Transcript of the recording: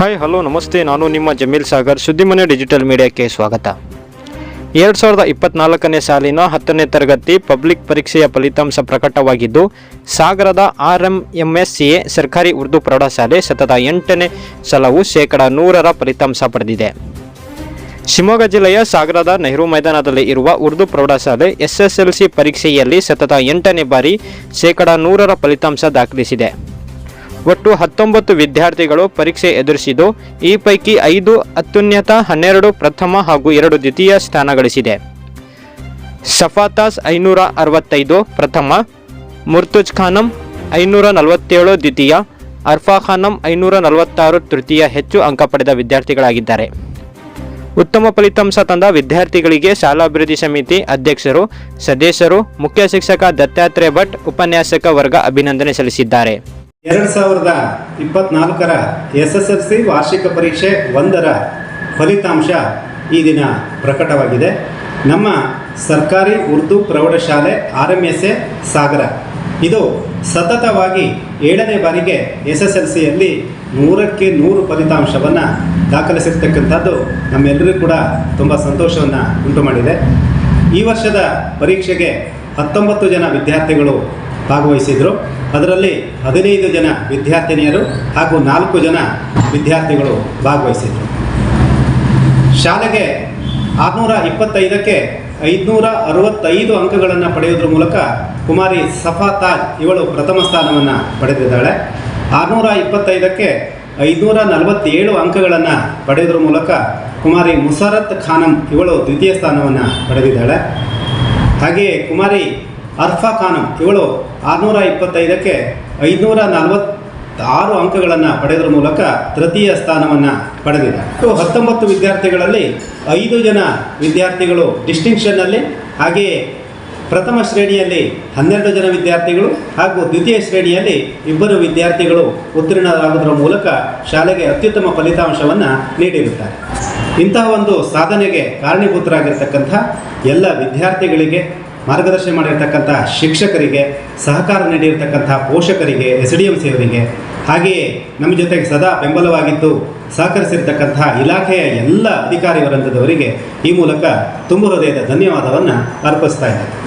Hi hello ನಮಸ್ತೆ. ನಾನು ನಿಮ್ಮ ಜಮೀಲ್ ಸಾಗರ್, ಸುದ್ದಿಮನೆ ಡಿಜಿಟಲ್ ಮೀಡಿಯಾಕ್ಕೆ ಸ್ವಾಗತ. ಎರಡು ಸಾವಿರದ ಇಪ್ಪತ್ನಾಲ್ಕನೇ ಸಾಲಿನ ಹತ್ತನೇ ತರಗತಿ ಪಬ್ಲಿಕ್ ಪರೀಕ್ಷೆಯ ಫಲಿತಾಂಶ ಪ್ರಕಟವಾಗಿದ್ದು, ಸಾಗರದ R M M S C A ಸರ್ಕಾರಿ ಉರ್ದು ಪ್ರೌಢಶಾಲೆ ಸತತ ಎಂಟನೇ ಸಲವು ಶೇಕಡ ನೂರರ ಫಲಿತಾಂಶ ಪಡೆದಿದೆ. ಶಿವಮೊಗ್ಗ ಜಿಲ್ಲೆಯ ಸಾಗರದ ನೆಹರು ಮೈದಾನದಲ್ಲಿ ಇರುವ ಉರ್ದು ಪ್ರೌಢಶಾಲೆ ಎಸ್ಎಸ್ಎಲ್ಸಿ ಪರೀಕ್ಷೆಯಲ್ಲಿ ಸತತ ಎಂಟನೇ ಬಾರಿ ಶೇಕಡ ನೂರರ ಫಲಿತಾಂಶ ದಾಖಲಿಸಿದೆ. ಒಟ್ಟು ಹತ್ತೊಂಬತ್ತು ವಿದ್ಯಾರ್ಥಿಗಳು ಪರೀಕ್ಷೆ ಎದುರಿಸಿದ್ದು, ಈ ಪೈಕಿ ಐದು ಅತ್ಯುನ್ನತ, ಹನ್ನೆರಡು ಪ್ರಥಮ ಹಾಗೂ ಎರಡು ದ್ವಿತೀಯ ಸ್ಥಾನ ಗಳಿಸಿದೆ. ಸಫಾತಾಸ್ ಐನೂರ ಅರವತ್ತೈದು ಪ್ರಥಮ, ಮುರ್ತುಜ್ ಖಾನಂ ಐನೂರ ನಲವತ್ತೇಳು ದ್ವಿತೀಯ, ಅರ್ಫಾ ಖಾನಂ ಐನೂರ ನಲವತ್ತಾರು ತೃತೀಯ ಹೆಚ್ಚು ಅಂಕ ಪಡೆದ ವಿದ್ಯಾರ್ಥಿಗಳಾಗಿದ್ದಾರೆ. ಉತ್ತಮ ಫಲಿತಾಂಶ ತಂದ ವಿದ್ಯಾರ್ಥಿಗಳಿಗೆ ಶಾಲಾಭಿವೃದ್ಧಿ ಸಮಿತಿ ಅಧ್ಯಕ್ಷರು, ಸದಸ್ಯರು, ಮುಖ್ಯ ಶಿಕ್ಷಕ ದತ್ತಾತ್ರೇಯ ಭಟ್, ಉಪನ್ಯಾಸಕ ವರ್ಗ ಅಭಿನಂದನೆ ಸಲ್ಲಿಸಿದ್ದಾರೆ. ಎರಡು ಸಾವಿರದ ಇಪ್ಪತ್ನಾಲ್ಕರ ಎಸ್ ಎಸ್ ಎಲ್ ಸಿ ವಾರ್ಷಿಕ ಪರೀಕ್ಷೆ ಒಂದರ ಫಲಿತಾಂಶ ಈ ದಿನ ಪ್ರಕಟವಾಗಿದೆ. ನಮ್ಮ ಸರ್ಕಾರಿ ಉರ್ದು ಪ್ರೌಢಶಾಲೆ R M S A Sagar. ಇದು ಸತತವಾಗಿ ಏಳನೇ ಬಾರಿಗೆ ಎಸ್ ಎಸ್ ಎಲ್ ಸಿಯಲ್ಲಿ ನೂರಕ್ಕೆ ನೂರು ಫಲಿತಾಂಶವನ್ನು ದಾಖಲಿಸಿರ್ತಕ್ಕಂಥದ್ದು ನಮ್ಮೆಲ್ಲರಿಗೂ ಕೂಡ ತುಂಬ ಸಂತೋಷವನ್ನು ಉಂಟು ಮಾಡಿದೆ ಈ ವರ್ಷದ ಪರೀಕ್ಷೆಗೆ ಹತ್ತೊಂಬತ್ತು ಜನ ವಿದ್ಯಾರ್ಥಿಗಳು ಭಾಗವಹಿಸಿದರು. ಅದರಲ್ಲಿ ಹದಿನೈದು ಜನ ವಿದ್ಯಾರ್ಥಿನಿಯರು ಹಾಗೂ ನಾಲ್ಕು ಜನ ವಿದ್ಯಾರ್ಥಿಗಳು ಭಾಗವಹಿಸಿದರು. ಶಾಲೆಗೆ ಆರುನೂರ ಇಪ್ಪತ್ತೈದಕ್ಕೆ ಐದುನೂರ ಅರವತ್ತೈದು ಅಂಕಗಳನ್ನು ಪಡೆಯೋದ್ರ ಮೂಲಕ ಕುಮಾರಿ ಸಫಾ ತಾಜ್ ಇವಳು ಪ್ರಥಮ ಸ್ಥಾನವನ್ನು ಪಡೆದಿದ್ದಾಳೆ. ಆರುನೂರ ಇಪ್ಪತ್ತೈದಕ್ಕೆ ಐದುನೂರ ನಲವತ್ತೇಳು ಅಂಕಗಳನ್ನು ಪಡೆಯೋದ್ರ ಮೂಲಕ ಕುಮಾರಿ ಮುಸರತ್ ಖಾನಂ ಇವಳು ದ್ವಿತೀಯ ಸ್ಥಾನವನ್ನು ಪಡೆದಿದ್ದಾಳೆ. ಹಾಗೆಯೇ ಕುಮಾರಿ ಅರ್ಫಾ ಖಾನಂ, ಇವಳು ಆರುನೂರ ಇಪ್ಪತ್ತೈದಕ್ಕೆ ಐದುನೂರ ನಲವತ್ತಾರು ಅಂಕಗಳನ್ನು ಪಡೆದ್ರ ಮೂಲಕ ತೃತೀಯ ಸ್ಥಾನವನ್ನು ಪಡೆದಿದೆ ಒಟ್ಟು ಹತ್ತೊಂಬತ್ತು ವಿದ್ಯಾರ್ಥಿಗಳಲ್ಲಿ ಐದು ಜನ ವಿದ್ಯಾರ್ಥಿಗಳು ಡಿಸ್ಟಿಂಕ್ಷನ್ನಲ್ಲಿ, ಹಾಗೆಯೇ ಪ್ರಥಮ ಶ್ರೇಣಿಯಲ್ಲಿ ಹನ್ನೆರಡು ಜನ ವಿದ್ಯಾರ್ಥಿಗಳು ಹಾಗೂ ದ್ವಿತೀಯ ಶ್ರೇಣಿಯಲ್ಲಿ ಇಬ್ಬರು ವಿದ್ಯಾರ್ಥಿಗಳು ಉತ್ತೀರ್ಣರಾಗುವುದರ ಮೂಲಕ ಶಾಲೆಗೆ ಅತ್ಯುತ್ತಮ ಫಲಿತಾಂಶವನ್ನು ನೀಡಿರುತ್ತಾರೆ. ಇಂತಹ ಒಂದು ಸಾಧನೆಗೆ ಕಾರಣೀಭೂತರಾಗಿರ್ತಕ್ಕಂಥ ಎಲ್ಲ ವಿದ್ಯಾರ್ಥಿಗಳಿಗೆ ಮಾರ್ಗದರ್ಶನ ಮಾಡಿರ್ತಕ್ಕಂಥ ಶಿಕ್ಷಕರಿಗೆ ಸಹಕಾರ ನೀಡಿರ್ತಕ್ಕಂಥ ಪೋಷಕರಿಗೆ ಎಸ್ ಡಿ ಎಂ ಸಿಯವರಿಗೆ ಹಾಗೆಯೇ ನಮ್ಮ ಜೊತೆಗೆ ಸದಾ ಬೆಂಬಲವಾಗಿದ್ದು ಸಹಕರಿಸಿರ್ತಕ್ಕಂಥ ಇಲಾಖೆಯ ಎಲ್ಲ ಅಧಿಕಾರಿ ವೃಂದದವರಿಗೆ ಈ ಮೂಲಕ ತುಂಬ ಹೃದಯದ ಧನ್ಯವಾದವನ್ನು ಅರ್ಪಿಸ್ತಾ ಇದ್ದಾರೆ